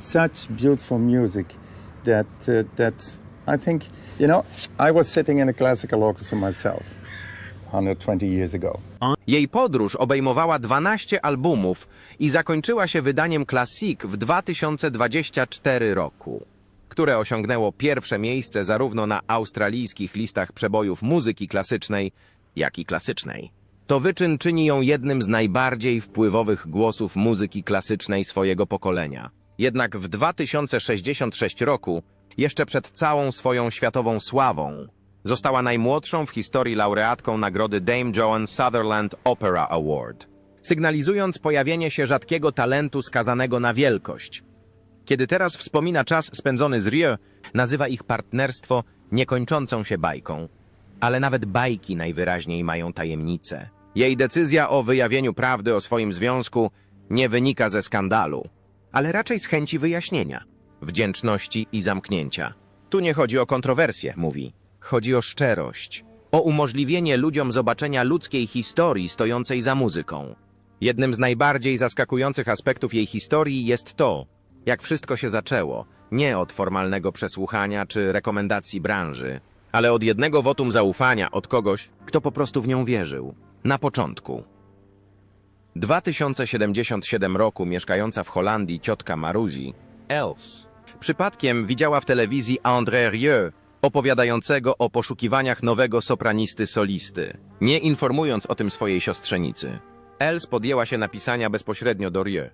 such beautiful music that uh, that I think you know I was sitting in a classical orchestra myself 120 years ago. Jej podróż obejmowała 12 albumów i zakończyła się wydaniem Classic w 2024 roku, które osiągnęło pierwsze miejsce zarówno na australijskich listach przebojów muzyki klasycznej, jak i klasycznej. To wyczyn czyni ją jednym z najbardziej wpływowych głosów muzyki klasycznej swojego pokolenia. Jednak w 2066 roku, jeszcze przed całą swoją światową sławą, została najmłodszą w historii laureatką nagrody Dame Joan Sutherland Opera Award, sygnalizując pojawienie się rzadkiego talentu skazanego na wielkość. Kiedy teraz wspomina czas spędzony z Rieu, nazywa ich partnerstwo niekończącą się bajką. Ale nawet bajki najwyraźniej mają tajemnicę. Jej decyzja o wyjawieniu prawdy o swoim związku nie wynika ze skandalu, ale raczej z chęci wyjaśnienia, wdzięczności i zamknięcia. Tu nie chodzi o kontrowersję, mówi. Chodzi o szczerość, o umożliwienie ludziom zobaczenia ludzkiej historii stojącej za muzyką. Jednym z najbardziej zaskakujących aspektów jej historii jest to, jak wszystko się zaczęło, nie od formalnego przesłuchania czy rekomendacji branży, ale od jednego wotum zaufania od kogoś, kto po prostu w nią wierzył. Na początku. 2077 roku mieszkająca w Holandii ciotka Maruzi, Els, przypadkiem widziała w telewizji André Rieu, opowiadającego o poszukiwaniach nowego sopranisty solisty, nie informując o tym swojej siostrzenicy. Els podjęła się napisania bezpośrednio do Rieu.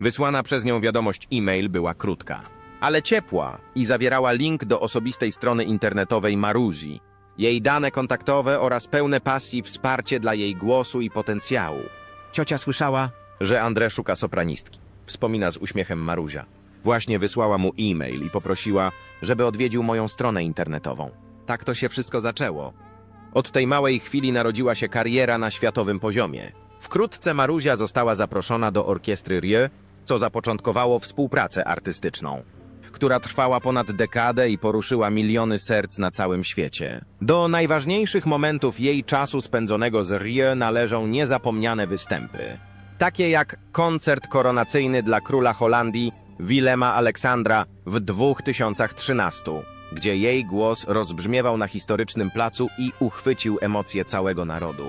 Wysłana przez nią wiadomość e-mail była krótka, ale ciepła i zawierała link do osobistej strony internetowej Maruzi, jej dane kontaktowe oraz pełne pasji wsparcie dla jej głosu i potencjału. Ciocia słyszała, że André szuka sopranistki. Wspomina z uśmiechem Maruzia. Właśnie wysłała mu e-mail i poprosiła, żeby odwiedził moją stronę internetową. Tak to się wszystko zaczęło. Od tej małej chwili narodziła się kariera na światowym poziomie. Wkrótce Maruzia została zaproszona do orkiestry Rieu, co zapoczątkowało współpracę artystyczną, która trwała ponad dekadę i poruszyła miliony serc na całym świecie. Do najważniejszych momentów jej czasu spędzonego z Rieu należą niezapomniane występy. Takie jak koncert koronacyjny dla króla Holandii Willema Aleksandra w 2013, gdzie jej głos rozbrzmiewał na historycznym placu i uchwycił emocje całego narodu.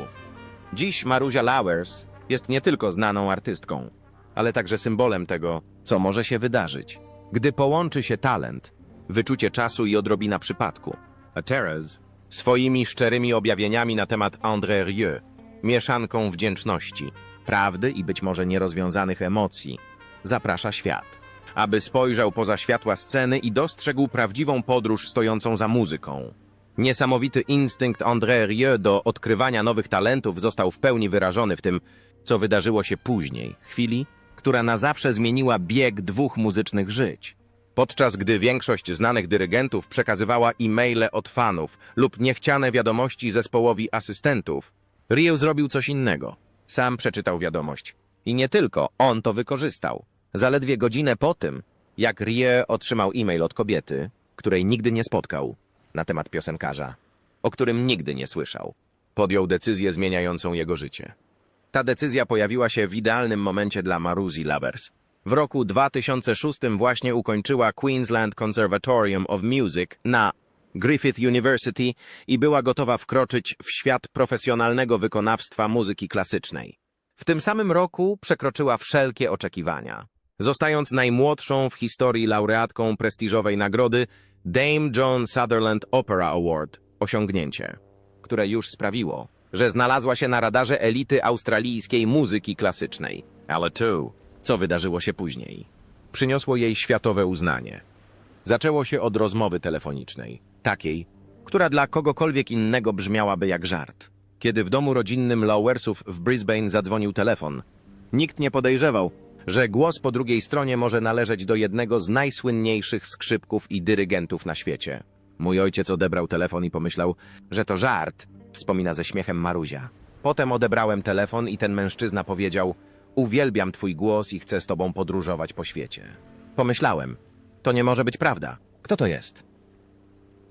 Dziś Maruzia Lowers jest nie tylko znaną artystką, ale także symbolem tego, co może się wydarzyć, gdy połączy się talent, wyczucie czasu i odrobina przypadku. A Therese swoimi szczerymi objawieniami na temat André Rieu, mieszanką wdzięczności, prawdy i być może nierozwiązanych emocji, zaprasza świat, aby spojrzał poza światła sceny i dostrzegł prawdziwą podróż stojącą za muzyką. Niesamowity instynkt André Rieu do odkrywania nowych talentów został w pełni wyrażony w tym, co wydarzyło się później, chwili, która na zawsze zmieniła bieg dwóch muzycznych żyć. Podczas gdy większość znanych dyrygentów przekazywała e-maile od fanów lub niechciane wiadomości zespołowi asystentów, Rieu zrobił coś innego. Sam przeczytał wiadomość. I nie tylko, on to wykorzystał. Zaledwie godzinę po tym, jak Rieu otrzymał e-mail od kobiety, której nigdy nie spotkał, na temat piosenkarza, o którym nigdy nie słyszał, podjął decyzję zmieniającą jego życie. Ta decyzja pojawiła się w idealnym momencie dla Maruzi Lovers. W roku 2006 właśnie ukończyła Queensland Conservatorium of Music na Griffith University i była gotowa wkroczyć w świat profesjonalnego wykonawstwa muzyki klasycznej. W tym samym roku przekroczyła wszelkie oczekiwania, zostając najmłodszą w historii laureatką prestiżowej nagrody Dame Joan Sutherland Opera Award, osiągnięcie, które już sprawiło, że znalazła się na radarze elity australijskiej muzyki klasycznej. Ale tu, co wydarzyło się później, przyniosło jej światowe uznanie. Zaczęło się od rozmowy telefonicznej, takiej, która dla kogokolwiek innego brzmiałaby jak żart. Kiedy w domu rodzinnym Lowersów w Brisbane zadzwonił telefon, nikt nie podejrzewał, że głos po drugiej stronie może należeć do jednego z najsłynniejszych skrzypków i dyrygentów na świecie. Mój ojciec odebrał telefon i pomyślał, że to żart, wspomina ze śmiechem Maruzia. Potem odebrałem telefon i ten mężczyzna powiedział: Uwielbiam twój głos i chcę z tobą podróżować po świecie. Pomyślałem: To nie może być prawda. Kto to jest?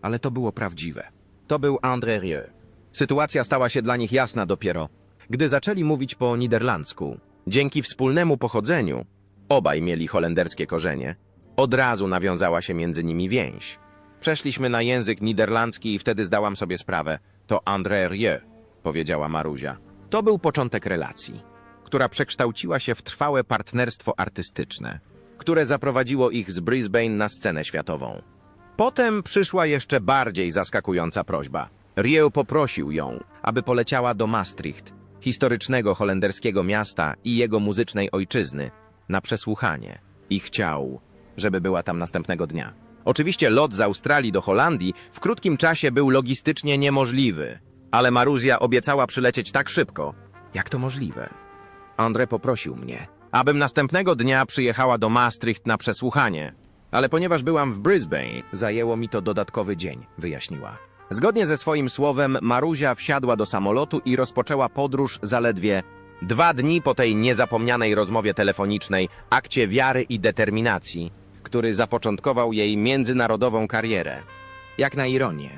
Ale to było prawdziwe. To był André Rieu. Sytuacja stała się dla nich jasna dopiero, gdy zaczęli mówić po niderlandzku. Dzięki wspólnemu pochodzeniu, obaj mieli holenderskie korzenie, Od razu nawiązała się między nimi więź. Przeszliśmy na język niderlandzki i wtedy zdałam sobie sprawę. To André Rieu, powiedziała Maruzia. To był początek relacji, która przekształciła się w trwałe partnerstwo artystyczne, które zaprowadziło ich z Brisbane na scenę światową. Potem przyszła jeszcze bardziej zaskakująca prośba. Rieu poprosił ją, aby poleciała do Maastricht, historycznego holenderskiego miasta i jego muzycznej ojczyzny, na przesłuchanie. I chciał, żeby była tam następnego dnia. Oczywiście lot z Australii do Holandii w krótkim czasie był logistycznie niemożliwy, ale Maruzja obiecała przylecieć tak szybko. Jak to możliwe? André poprosił mnie, abym następnego dnia przyjechała do Maastricht na przesłuchanie. Ale ponieważ byłam w Brisbane, zajęło mi to dodatkowy dzień, wyjaśniła. Zgodnie ze swoim słowem, Maruzia wsiadła do samolotu i rozpoczęła podróż zaledwie dwa dni po tej niezapomnianej rozmowie telefonicznej, akcie wiary i determinacji, który zapoczątkował jej międzynarodową karierę. Jak na ironię.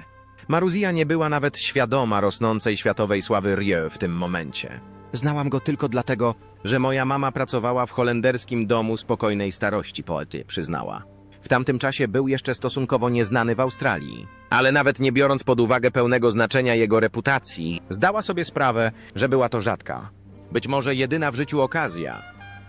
Maruzja nie była nawet świadoma rosnącej światowej sławy Rieu w tym momencie. Znałam go tylko dlatego, że moja mama pracowała w holenderskim domu spokojnej starości, poety przyznała. W tamtym czasie był jeszcze stosunkowo nieznany w Australii, ale nawet nie biorąc pod uwagę pełnego znaczenia jego reputacji, zdała sobie sprawę, że była to rzadka, być może jedyna w życiu okazja.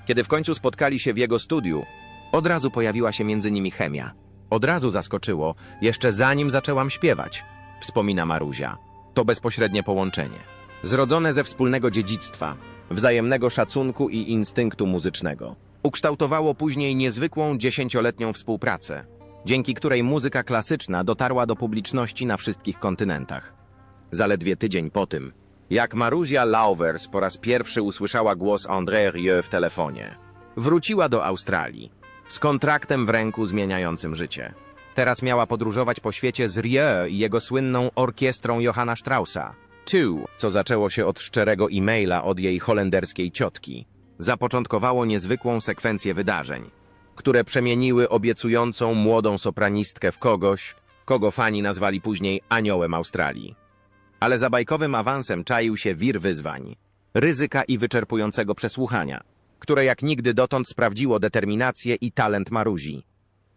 Kiedy w końcu spotkali się w jego studiu, od razu pojawiła się między nimi chemia. Od razu zaskoczyło, jeszcze zanim zaczęłam śpiewać, wspomina Maruzia. To bezpośrednie połączenie. Zrodzone ze wspólnego dziedzictwa, wzajemnego szacunku i instynktu muzycznego. Ukształtowało później niezwykłą dziesięcioletnią współpracę, dzięki której muzyka klasyczna dotarła do publiczności na wszystkich kontynentach. Zaledwie tydzień po tym, jak Maruzia Lauvers po raz pierwszy usłyszała głos André Rieu w telefonie, wróciła do Australii z kontraktem w ręku zmieniającym życie. Teraz miała podróżować po świecie z Rieu i jego słynną orkiestrą Johanna Straussa. Two, co zaczęło się od szczerego e-maila od jej holenderskiej ciotki, zapoczątkowało niezwykłą sekwencję wydarzeń, które przemieniły obiecującą młodą sopranistkę w kogoś, kogo fani nazwali później aniołem Australii. Ale za bajkowym awansem czaił się wir wyzwań, ryzyka i wyczerpującego przesłuchania, które jak nigdy dotąd sprawdziło determinację i talent Maruzi.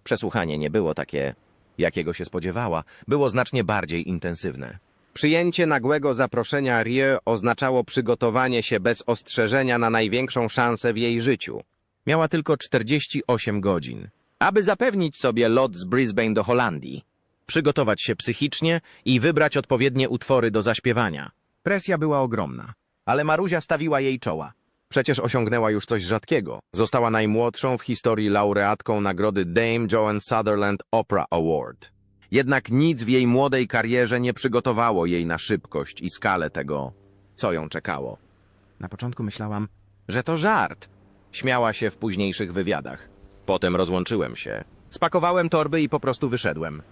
Przesłuchanie nie było takie, jakiego się spodziewała, było znacznie bardziej intensywne. Przyjęcie nagłego zaproszenia Rieu oznaczało przygotowanie się bez ostrzeżenia na największą szansę w jej życiu. Miała tylko 48 godzin, aby zapewnić sobie lot z Brisbane do Holandii, przygotować się psychicznie i wybrać odpowiednie utwory do zaśpiewania. Presja była ogromna, ale Maruzia stawiła jej czoła. Przecież osiągnęła już coś rzadkiego. Została najmłodszą w historii laureatką nagrody Dame Joan Sutherland Opera Award. Jednak nic w jej młodej karierze nie przygotowało jej na szybkość i skalę tego, co ją czekało. Na początku myślałam, że to żart. Śmiała się w późniejszych wywiadach. Potem rozłączyłem się. Spakowałem torby i po prostu wyszedłem.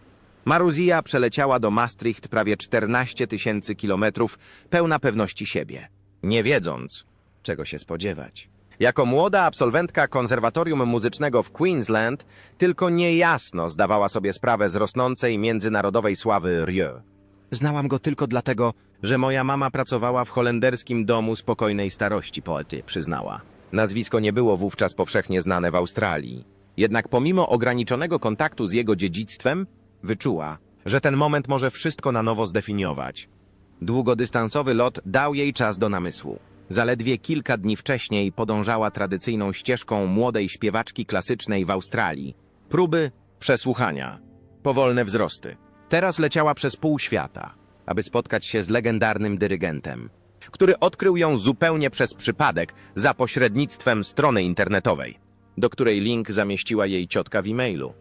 Maruzja przeleciała do Maastricht prawie 14 tysięcy kilometrów, pełna pewności siebie, nie wiedząc, czego się spodziewać. Jako młoda absolwentka konserwatorium muzycznego w Queensland, tylko niejasno zdawała sobie sprawę z rosnącej międzynarodowej sławy Rieu. Znałam go tylko dlatego, że moja mama pracowała w holenderskim domu spokojnej starości, poety przyznała. Nazwisko nie było wówczas powszechnie znane w Australii. Jednak pomimo ograniczonego kontaktu z jego dziedzictwem, wyczuła, że ten moment może wszystko na nowo zdefiniować. Długodystansowy lot dał jej czas do namysłu. Zaledwie kilka dni wcześniej podążała tradycyjną ścieżką młodej śpiewaczki klasycznej w Australii. Próby, przesłuchania, powolne wzrosty. Teraz leciała przez pół świata, aby spotkać się z legendarnym dyrygentem, który odkrył ją zupełnie przez przypadek za pośrednictwem strony internetowej, do której link zamieściła jej ciotka w e-mailu.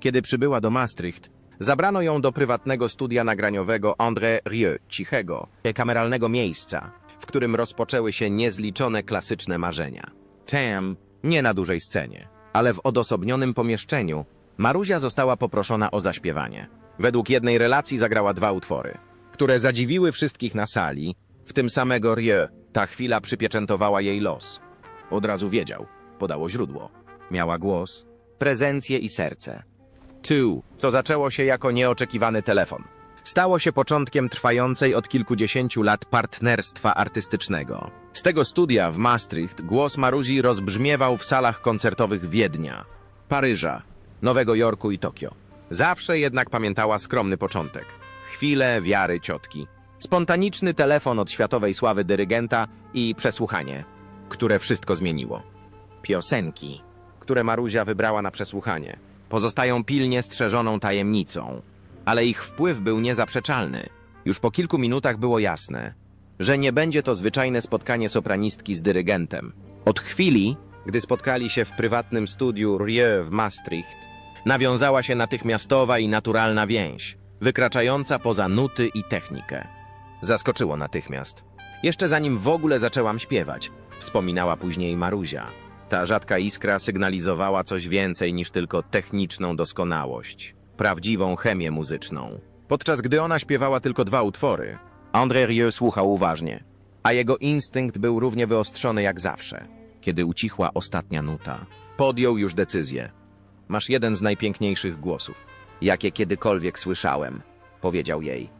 Kiedy przybyła do Maastricht, zabrano ją do prywatnego studia nagraniowego André Rieu, cichego, kameralnego miejsca, w którym rozpoczęły się niezliczone klasyczne marzenia. Tam, nie na dużej scenie, ale w odosobnionym pomieszczeniu, Maruzia została poproszona o zaśpiewanie. Według jednej relacji zagrała dwa utwory, które zadziwiły wszystkich na sali, w tym samego Rieu. Ta chwila przypieczętowała jej los. Od razu wiedział, podało źródło. Miała głos, prezencję i serce. Two, co zaczęło się jako nieoczekiwany telefon. Stało się początkiem trwającej od kilkudziesięciu lat partnerstwa artystycznego. Z tego studia w Maastricht głos Maruzji rozbrzmiewał w salach koncertowych Wiednia, Paryża, Nowego Jorku i Tokio. Zawsze jednak pamiętała skromny początek. Chwilę wiary ciotki. Spontaniczny telefon od światowej sławy dyrygenta i przesłuchanie, które wszystko zmieniło. Piosenki, które Maruzia wybrała na przesłuchanie, pozostają pilnie strzeżoną tajemnicą, ale ich wpływ był niezaprzeczalny. Już po kilku minutach było jasne, że nie będzie to zwyczajne spotkanie sopranistki z dyrygentem. Od chwili, gdy spotkali się w prywatnym studiu Rieu w Maastricht, nawiązała się natychmiastowa i naturalna więź, wykraczająca poza nuty i technikę. Zaskoczyło natychmiast. Jeszcze zanim w ogóle zaczęłam śpiewać, wspominała później Maruzia. Ta rzadka iskra sygnalizowała coś więcej niż tylko techniczną doskonałość, prawdziwą chemię muzyczną. Podczas gdy ona śpiewała tylko dwa utwory, André Rieu słuchał uważnie, a jego instynkt był równie wyostrzony jak zawsze. Kiedy ucichła ostatnia nuta, podjął już decyzję. Masz jeden z najpiękniejszych głosów, jakie kiedykolwiek słyszałem, powiedział jej.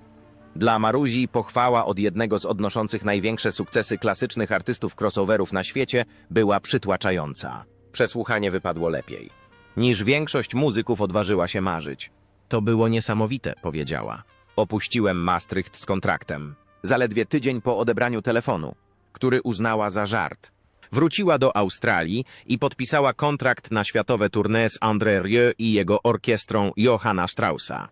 Dla Maruzi pochwała od jednego z odnoszących największe sukcesy klasycznych artystów crossoverów na świecie była przytłaczająca. Przesłuchanie wypadło lepiej. Niż większość muzyków odważyła się marzyć. To było niesamowite, powiedziała. Opuściłem Maastricht z kontraktem. Zaledwie tydzień po odebraniu telefonu, który uznała za żart. Wróciła do Australii i podpisała kontrakt na światowe tournée z André Rieu i jego orkiestrą Johanna Straussa.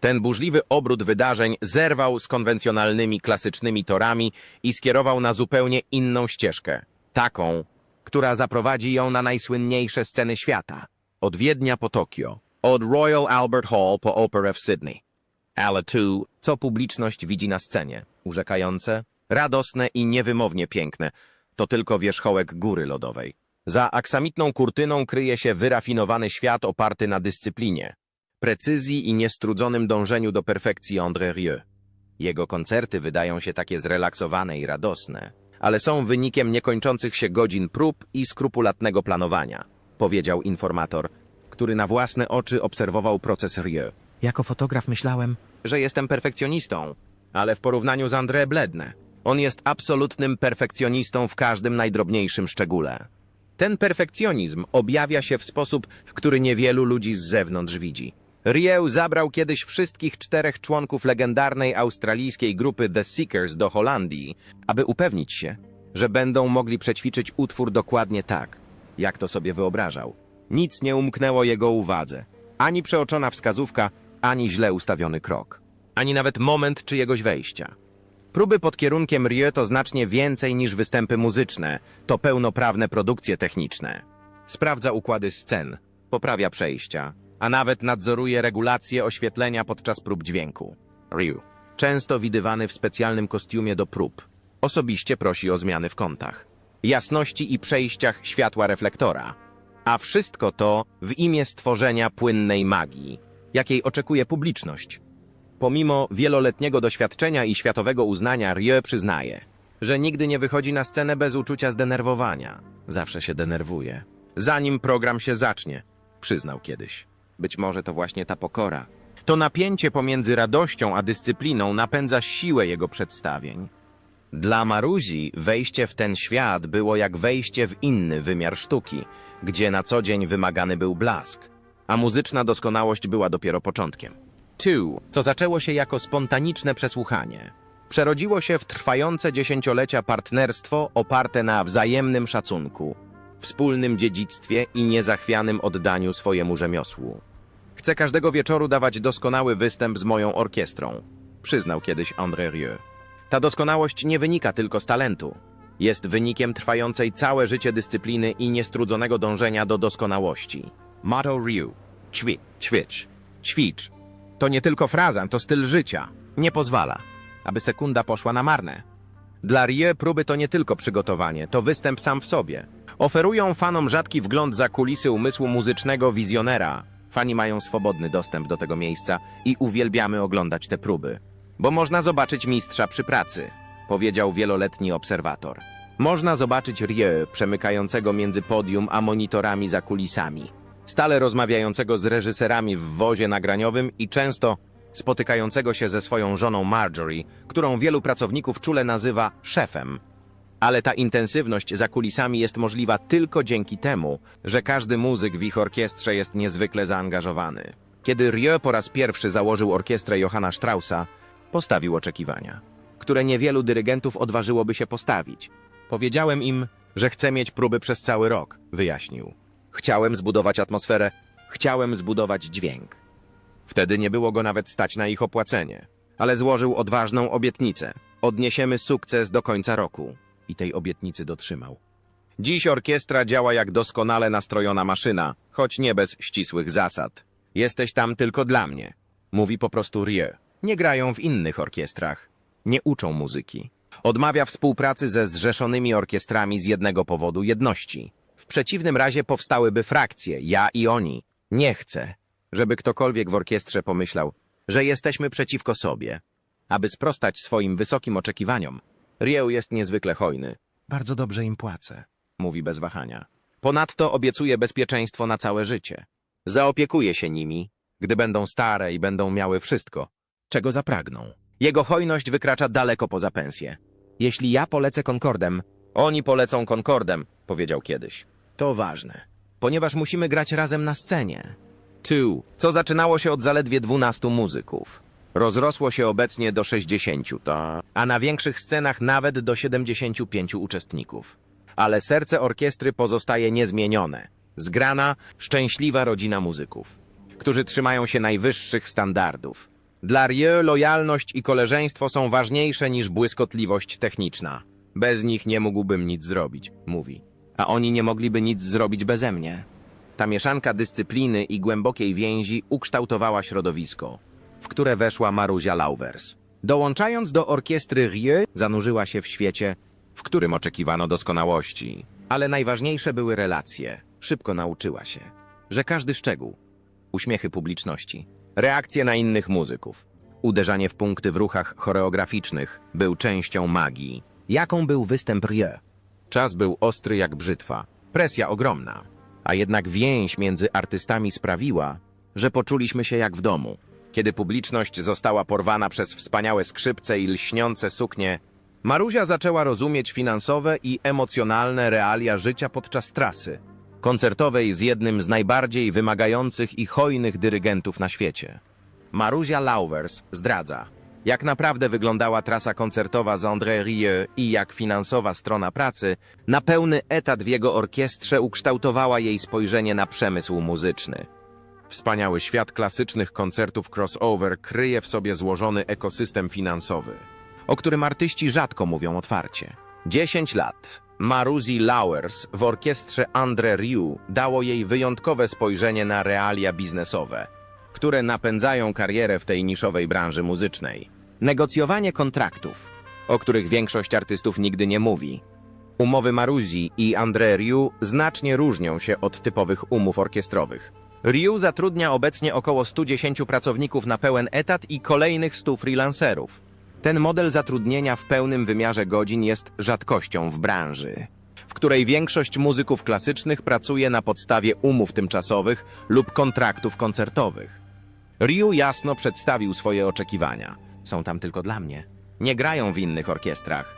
Ten burzliwy obrót wydarzeń zerwał z konwencjonalnymi klasycznymi torami i skierował na zupełnie inną ścieżkę. Taką, która zaprowadzi ją na najsłynniejsze sceny świata. Od Wiednia po Tokio, od Royal Albert Hall po Operę w Sydney. Ale tu, co publiczność widzi na scenie, urzekające, radosne i niewymownie piękne, to tylko wierzchołek góry lodowej. Za aksamitną kurtyną kryje się wyrafinowany świat oparty na dyscyplinie, precyzji i niestrudzonym dążeniu do perfekcji André Rieu. Jego koncerty wydają się takie zrelaksowane i radosne, ale są wynikiem niekończących się godzin prób i skrupulatnego planowania, powiedział informator, który na własne oczy obserwował proces Rieu. Jako fotograf myślałem, że jestem perfekcjonistą, ale w porównaniu z André blednę. On jest absolutnym perfekcjonistą w każdym najdrobniejszym szczególe. Ten perfekcjonizm objawia się w sposób, który niewielu ludzi z zewnątrz widzi. Rieu zabrał kiedyś wszystkich czterech członków legendarnej australijskiej grupy The Seekers do Holandii, aby upewnić się, że będą mogli przećwiczyć utwór dokładnie tak, jak to sobie wyobrażał. Nic nie umknęło jego uwadze. Ani przeoczona wskazówka, ani źle ustawiony krok. Ani nawet moment czyjegoś wejścia. Próby pod kierunkiem Rieu to znacznie więcej niż występy muzyczne, to pełnoprawne produkcje techniczne. Sprawdza układy scen, poprawia przejścia, a nawet nadzoruje regulacje oświetlenia podczas prób dźwięku. Ryu. Często widywany w specjalnym kostiumie do prób. Osobiście prosi o zmiany w kątach, jasności i przejściach światła reflektora. A wszystko to w imię stworzenia płynnej magii, jakiej oczekuje publiczność. Pomimo wieloletniego doświadczenia i światowego uznania, Rieu przyznaje, że nigdy nie wychodzi na scenę bez uczucia zdenerwowania. Zawsze się denerwuje. Zanim program się zacznie, przyznał kiedyś. Być może to właśnie ta pokora. To napięcie pomiędzy radością a dyscypliną napędza siłę jego przedstawień. Dla Maruzi wejście w ten świat było jak wejście w inny wymiar sztuki, gdzie na co dzień wymagany był blask, a muzyczna doskonałość była dopiero początkiem. Two, co zaczęło się jako spontaniczne przesłuchanie, przerodziło się w trwające dziesięciolecia partnerstwo oparte na wzajemnym szacunku, wspólnym dziedzictwie i niezachwianym oddaniu swojemu rzemiosłu. Chcę każdego wieczoru dawać doskonały występ z moją orkiestrą, przyznał kiedyś André Rieu. Ta doskonałość nie wynika tylko z talentu. Jest wynikiem trwającej całe życie dyscypliny i niestrudzonego dążenia do doskonałości. Motto Ryu. Ćwi, ćwicz, ćwicz. To nie tylko fraza, to styl życia. Nie pozwala, aby sekunda poszła na marne. Dla Rie próby to nie tylko przygotowanie, to występ sam w sobie. Oferują fanom rzadki wgląd za kulisy umysłu muzycznego wizjonera. Fani mają swobodny dostęp do tego miejsca i uwielbiamy oglądać te próby. Bo można zobaczyć mistrza przy pracy, powiedział wieloletni obserwator. Można zobaczyć Rie przemykającego między podium a monitorami za kulisami. Stale rozmawiającego z reżyserami w wozie nagraniowym i często spotykającego się ze swoją żoną Marjorie, którą wielu pracowników czule nazywa szefem. Ale ta intensywność za kulisami jest możliwa tylko dzięki temu, że każdy muzyk w ich orkiestrze jest niezwykle zaangażowany. Kiedy Rieu po raz pierwszy założył orkiestrę Johanna Straussa, postawił oczekiwania, które niewielu dyrygentów odważyłoby się postawić. Powiedziałem im, że chcę mieć próby przez cały rok, wyjaśnił. Chciałem zbudować atmosferę, chciałem zbudować dźwięk. Wtedy nie było go nawet stać na ich opłacenie, ale złożył odważną obietnicę. Odniesiemy sukces do końca roku. I tej obietnicy dotrzymał. Dziś orkiestra działa jak doskonale nastrojona maszyna, choć nie bez ścisłych zasad. Jesteś tam tylko dla mnie. Mówi po prostu Rieu. Nie grają w innych orkiestrach. Nie uczą muzyki. Odmawia współpracy ze zrzeszonymi orkiestrami z jednego powodu jedności. W przeciwnym razie powstałyby frakcje, ja i oni. Nie chcę, żeby ktokolwiek w orkiestrze pomyślał, że jesteśmy przeciwko sobie. Aby sprostać swoim wysokim oczekiwaniom, Rieu jest niezwykle hojny. Bardzo dobrze im płacę, mówi bez wahania. Ponadto obiecuje bezpieczeństwo na całe życie. Zaopiekuje się nimi, gdy będą stare i będą miały wszystko, czego zapragną. Jego hojność wykracza daleko poza pensję. Jeśli ja polecę Concordem, oni polecą Concordem, powiedział kiedyś. To ważne, ponieważ musimy grać razem na scenie. Two, co zaczynało się od zaledwie 12 muzyków. Rozrosło się obecnie do 60, to, a na większych scenach nawet do 75 uczestników. Ale serce orkiestry pozostaje niezmienione. Zgrana, szczęśliwa rodzina muzyków, którzy trzymają się najwyższych standardów. Dla Rieu lojalność i koleżeństwo są ważniejsze niż błyskotliwość techniczna. Bez nich nie mógłbym nic zrobić, mówi. A oni nie mogliby nic zrobić beze mnie. Ta mieszanka dyscypliny i głębokiej więzi ukształtowała środowisko, w które weszła Maruzia Lauvers. Dołączając do orkiestry Rieu, zanurzyła się w świecie, w którym oczekiwano doskonałości. Ale najważniejsze były relacje. Szybko nauczyła się, że każdy szczegół, uśmiechy publiczności, reakcje na innych muzyków, uderzanie w punkty w ruchach choreograficznych był częścią magii. Jaką był występ Rieu? Czas był ostry jak brzytwa, presja ogromna, a jednak więź między artystami sprawiła, że poczuliśmy się jak w domu. Kiedy publiczność została porwana przez wspaniałe skrzypce i lśniące suknie, Maruzia zaczęła rozumieć finansowe i emocjonalne realia życia podczas trasy, koncertowej z jednym z najbardziej wymagających i hojnych dyrygentów na świecie. Maruzia Lauvers zdradza, jak naprawdę wyglądała trasa koncertowa z André Rieu i jak finansowa strona pracy na pełny etat w jego orkiestrze ukształtowała jej spojrzenie na przemysł muzyczny. Wspaniały świat klasycznych koncertów crossover kryje w sobie złożony ekosystem finansowy, o którym artyści rzadko mówią otwarcie. 10 lat Maruzi Lauers w orkiestrze André Rieu dało jej wyjątkowe spojrzenie na realia biznesowe, które napędzają karierę w tej niszowej branży muzycznej. Negocjowanie kontraktów, o których większość artystów nigdy nie mówi. Umowy Maruzi i André Rieu znacznie różnią się od typowych umów orkiestrowych. Rieu zatrudnia obecnie około 110 pracowników na pełen etat i kolejnych 100 freelancerów. Ten model zatrudnienia w pełnym wymiarze godzin jest rzadkością w branży, w której większość muzyków klasycznych pracuje na podstawie umów tymczasowych lub kontraktów koncertowych. Ryu jasno przedstawił swoje oczekiwania. Są tam tylko dla mnie. Nie grają w innych orkiestrach.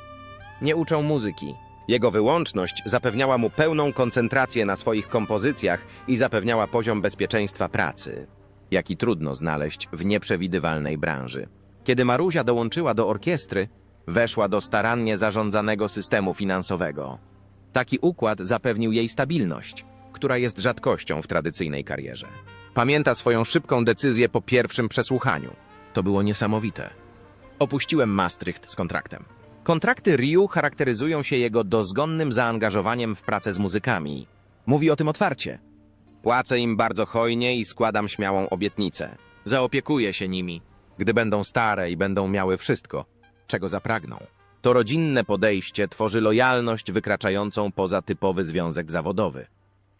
Nie uczą muzyki. Jego wyłączność zapewniała mu pełną koncentrację na swoich kompozycjach i zapewniała poziom bezpieczeństwa pracy, jaki trudno znaleźć w nieprzewidywalnej branży. Kiedy Maruzia dołączyła do orkiestry, weszła do starannie zarządzanego systemu finansowego. Taki układ zapewnił jej stabilność, która jest rzadkością w tradycyjnej karierze. Pamięta swoją szybką decyzję po pierwszym przesłuchaniu. To było niesamowite. Opuściłem Maastricht z kontraktem. Kontrakty Riu charakteryzują się jego dozgonnym zaangażowaniem w pracę z muzykami. Mówi o tym otwarcie. Płacę im bardzo hojnie i składam śmiałą obietnicę. Zaopiekuję się nimi, gdy będą stare i będą miały wszystko, czego zapragną. To rodzinne podejście tworzy lojalność wykraczającą poza typowy związek zawodowy.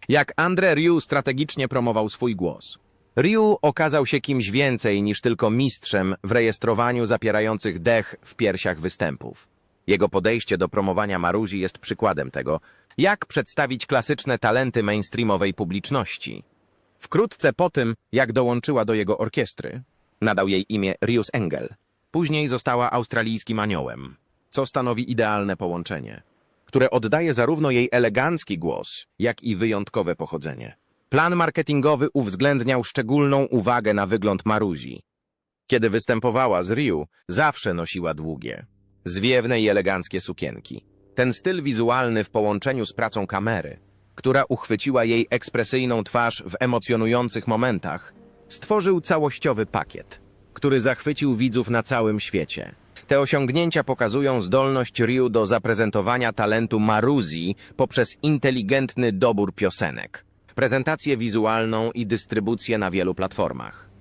Jak André Rieu strategicznie promował swój głos. Riu okazał się kimś więcej niż tylko mistrzem w rejestrowaniu zapierających dech w piersiach występów. Jego podejście do promowania Maruzi jest przykładem tego, jak przedstawić klasyczne talenty mainstreamowej publiczności. Wkrótce po tym, jak dołączyła do jego orkiestry, nadał jej imię Rius Engel. Później została australijskim aniołem, co stanowi idealne połączenie. które oddaje zarówno jej elegancki głos, jak i wyjątkowe pochodzenie. Plan marketingowy uwzględniał szczególną uwagę na wygląd Maruzi. Kiedy występowała z Ryu, zawsze nosiła długie, zwiewne i eleganckie sukienki. Ten styl wizualny w połączeniu z pracą kamery, która uchwyciła jej ekspresyjną twarz w emocjonujących momentach, stworzył całościowy pakiet, który zachwycił widzów na całym świecie. Te osiągnięcia pokazują zdolność Ryu do zaprezentowania talentu Maruzi poprzez inteligentny dobór piosenek, prezentację wizualną i dystrybucję na wielu platformach.